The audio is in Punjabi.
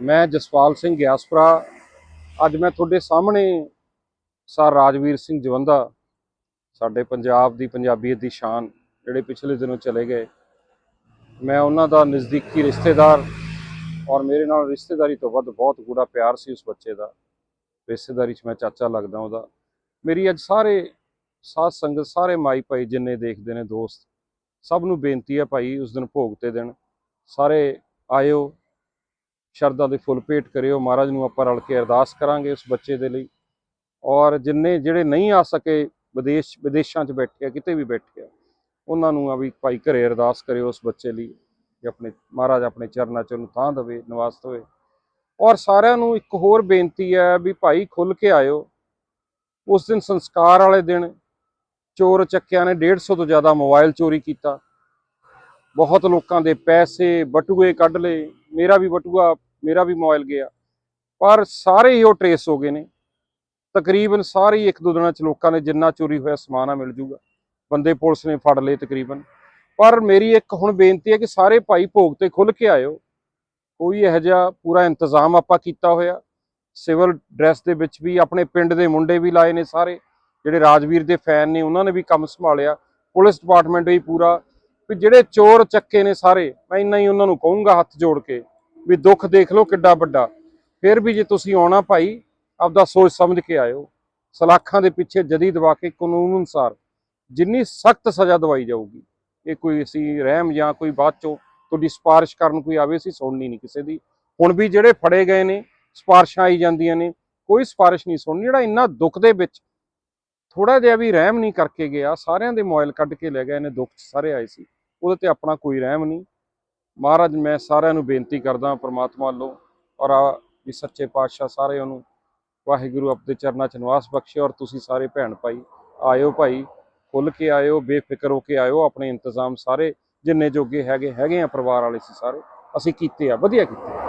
ਮੈਂ ਜਸਪਾਲ ਸਿੰਘ ਗਿਆਸਪੁਰਾ। ਅੱਜ ਮੈਂ ਤੁਹਾਡੇ ਸਾਹਮਣੇ ਸਰ ਰਾਜਵੀਰ ਸਿੰਘ ਜਵੰਦਾ, ਸਾਡੇ ਪੰਜਾਬ ਦੀ ਪੰਜਾਬੀਅਤ ਦੀ ਸ਼ਾਨ ਜਿਹੜੇ ਪਿਛਲੇ ਦਿਨੋਂ ਚਲੇ ਗਏ। ਮੈਂ ਉਹਨਾਂ ਦਾ ਨਜ਼ਦੀਕੀ ਰਿਸ਼ਤੇਦਾਰ ਔਰ ਮੇਰੇ ਨਾਲ ਰਿਸ਼ਤੇਦਾਰੀ ਤੋਂ ਵੱਧ ਬਹੁਤ ਗੂੜਾ ਪਿਆਰ ਸੀ ਉਸ ਬੱਚੇ ਦਾ। ਰਿਸ਼ਤੇਦਾਰੀ 'ਚ ਮੈਂ ਚਾਚਾ ਲੱਗਦਾ ਉਹਦਾ। ਮੇਰੀ ਅੱਜ ਸਾਰੇ ਸਾਧ ਸੰਗਤ, ਸਾਰੇ ਮਾਈ ਭਾਈ ਜਿੰਨੇ ਦੇਖਦੇ ਨੇ, ਦੋਸਤ, ਸਭ ਨੂੰ ਬੇਨਤੀ ਹੈ ਭਾਈ ਉਸ ਦਿਨ ਭੋਗ ਤੇ ਦਿਨ ਸਾਰੇ ਆਇਓ। ਸ਼ਰਧਾ ਦੇ ਫੁੱਲ ਭੇਟ ਕਰਿਓ। ਮਹਾਰਾਜ ਨੂੰ ਆਪਾਂ ਰਲ ਕੇ ਅਰਦਾਸ ਕਰਾਂਗੇ ਉਸ ਬੱਚੇ ਦੇ ਲਈ। ਔਰ ਜਿੰਨੇ, ਜਿਹੜੇ ਨਹੀਂ ਆ ਸਕੇ, ਵਿਦੇਸ਼, ਵਿਦੇਸ਼ਾਂ 'ਚ ਬੈਠੇ ਆ, ਕਿਤੇ ਵੀ ਬੈਠੇ ਆ, ਉਹਨਾਂ ਨੂੰ ਆ ਵੀ ਭਾਈ ਘਰੇ ਅਰਦਾਸ ਕਰਿਓ ਉਸ ਬੱਚੇ ਲਈ ਕਿ ਆਪਣੇ, ਮਹਾਰਾਜ ਆਪਣੇ ਚਰਨਾਂ 'ਚ ਉਹਨੂੰ ਥਾਂ ਦੇਵੇ, ਨਿਵਾਸ ਦੇਵੇ। ਔਰ ਸਾਰਿਆਂ ਨੂੰ ਇੱਕ ਹੋਰ ਬੇਨਤੀ ਹੈ ਵੀ ਭਾਈ ਖੁੱਲ ਕੇ ਆਇਓ। ਉਸ ਦਿਨ ਸੰਸਕਾਰ ਵਾਲੇ ਦਿਨ ਚੋਰ ਚੱਕਿਆਂ ਨੇ 150 ਤੋਂ ਜ਼ਿਆਦਾ ਮੋਬਾਈਲ ਚੋਰੀ ਕੀਤਾ। ਬਹੁਤ ਲੋਕਾਂ ਦੇ ਪੈਸੇ, ਬਟੂਏ ਕੱਢ ਲਏ। ਮੇਰਾ ਵੀ ਬਟੂਆ, ਮੇਰਾ ਵੀ ਮੋਬਾਈਲ ਗਿਆ। ਪਰ ਸਾਰੇ ਹੀ ਉਹ ਟਰੇਸ ਹੋ ਗਏ ਨੇ। ਤਕਰੀਬਨ ਸਾਰੇ ਹੀ ਇੱਕ ਦੋ ਦਿਨਾਂ ਚ ਲੋਕਾਂ ਨੇ ਜਿੰਨਾ ਚੋਰੀ ਹੋਇਆ ਸਮਾਨ ਆ, ਮਿਲ ਜੂਗਾ। ਬੰਦੇ ਪੁਲਿਸ ਨੇ ਫੜ ਲਏ ਤਕਰੀਬਨ। ਪਰ ਮੇਰੀ ਇੱਕ ਹੁਣ ਬੇਨਤੀ ਹੈ ਕਿ ਸਾਰੇ ਭਾਈ ਭੋਗ ਤੇ ਖੁੱਲ ਕੇ ਆਇਓ। ਕੋਈ ਇਹੋ ਜਿਹਾ ਪੂਰਾ ਇੰਤਜ਼ਾਮ ਆਪਾਂ ਕੀਤਾ ਹੋਇਆ। ਸਿਵਲ ਡਰੈਸ ਦੇ ਵਿੱਚ ਵੀ, ਆਪਣੇ ਪਿੰਡ ਦੇ ਮੁੰਡੇ ਵੀ ਲਾਏ ਨੇ ਸਾਰੇ। ਜਿਹੜੇ ਰਾਜਵੀਰ ਦੇ ਫੈਨ ਨੇ, ਉਹਨਾਂ ਨੇ ਵੀ ਕੰਮ ਸੰਭਾਲਿਆ। ਪੁਲਿਸ ਡਿਪਾਰਟਮੈਂਟ ਵੀ ਪੂਰਾ। ਵੀ ਜਿਹੜੇ ਚੋਰ ਚੱਕੇ ਨੇ ਸਾਰੇ, ਮੈਂ ਇੰਨਾ ਹੀ ਉਹਨਾਂ ਨੂੰ ਕਹੂੰਗਾ ਹੱਥ ਜੋੜ ਕੇ। ਵੀ ਦੁੱਖ ਦੇਖ ਲਓ ਕਿੱਡਾ ਵੱਡਾ। ਫਿਰ ਵੀ ਜੇ ਤੁਸੀਂ ਆਉਣਾ ਭਾਈ, ਆਪਦਾ ਸੋਚ ਸਮਝ ਕੇ ਆਇਓ। ਸਲਾਖਾਂ ਦੇ ਪਿੱਛੇ ਜਦੀ ਦਵਾ ਕੇ ਕਾਨੂੰਨ ਅਨੁਸਾਰ ਜਿੰਨੀ ਸਖਤ ਸਜ਼ਾ ਦਵਾਈ ਜਾਊਗੀ, ਇਹ ਕੋਈ ਅਸੀਂ ਰਹਿਮ ਜਾਂ ਕੋਈ ਬਾਅਦ ਚੋਂ ਤੁਹਾਡੀ ਸਿਫਾਰਿਸ਼ ਕਰਨ ਕੋਈ ਆਵੇ, ਅਸੀਂ ਸੁਣਨੀ ਨਹੀਂ ਕਿਸੇ ਦੀ। ਹੁਣ ਵੀ ਜਿਹੜੇ ਫੜੇ ਗਏ ਨੇ, ਸਿਫਾਰਿਸ਼ਾਂ ਆਈ ਜਾਂਦੀਆਂ ਨੇ, ਕੋਈ ਸਿਫਾਰਿਸ਼ ਨਹੀਂ ਸੁਣਨੀ। ਜਿਹੜਾ ਇੰਨਾ ਦੁੱਖ ਦੇ ਵਿੱਚ ਥੋੜਾ ਜਿਹਾ ਵੀ ਰਹਿਮ ਨਹੀਂ ਕਰਕੇ ਗਿਆ, ਸਾਰਿਆਂ ਦੇ ਮੋਬਾਈਲ ਕੱਢ ਕੇ ਲੈ ਗਏ ਨੇ, ਦੁੱਖ 'ਚ ਸਾਰੇ ਆਏ ਸੀ। ਉਹਦੇ ਤੇ ਆਪਣਾ ਕੋਈ ਰਹਿਮ ਨਹੀਂ। ਮਹਾਰਾਜ, ਮੈਂ ਸਾਰਿਆਂ ਨੂੰ ਬੇਨਤੀ ਕਰਦਾ ਪ੍ਰਮਾਤਮਾ ਵੱਲੋਂ ਔਰ ਆ ਵੀ ਸੱਚੇ ਪਾਤਸ਼ਾਹ ਸਾਰੇ ਉਹਨੂੰ ਵਾਹਿਗੁਰੂ ਆਪਦੇ ਚਰਨਾਂ 'ਚ ਨਿਵਾਸ ਬਖਸ਼ੇ ਔਰ ਤੁਸੀਂ ਸਾਰੇ ਭੈਣ ਭਾਈ ਆਇਓ ਭਾਈ ਖੁੱਲ ਕੇ ਆਇਓ, ਬੇਫਿਕਰ ਹੋ ਕੇ ਆਇਓ, ਆਪਣੇ ਇੰਤਜ਼ਾਮ ਸਾਰੇ ਜਿੰਨੇ ਜੋਗੇ ਹੈਗੇ ਹੈਗੇ ਆ ਪਰਿਵਾਰ ਵਾਲੇ ਸੀ ਸਾਰੇ, ਅਸੀਂ ਕੀਤੇ ਆ, ਵਧੀਆ ਕੀਤੇ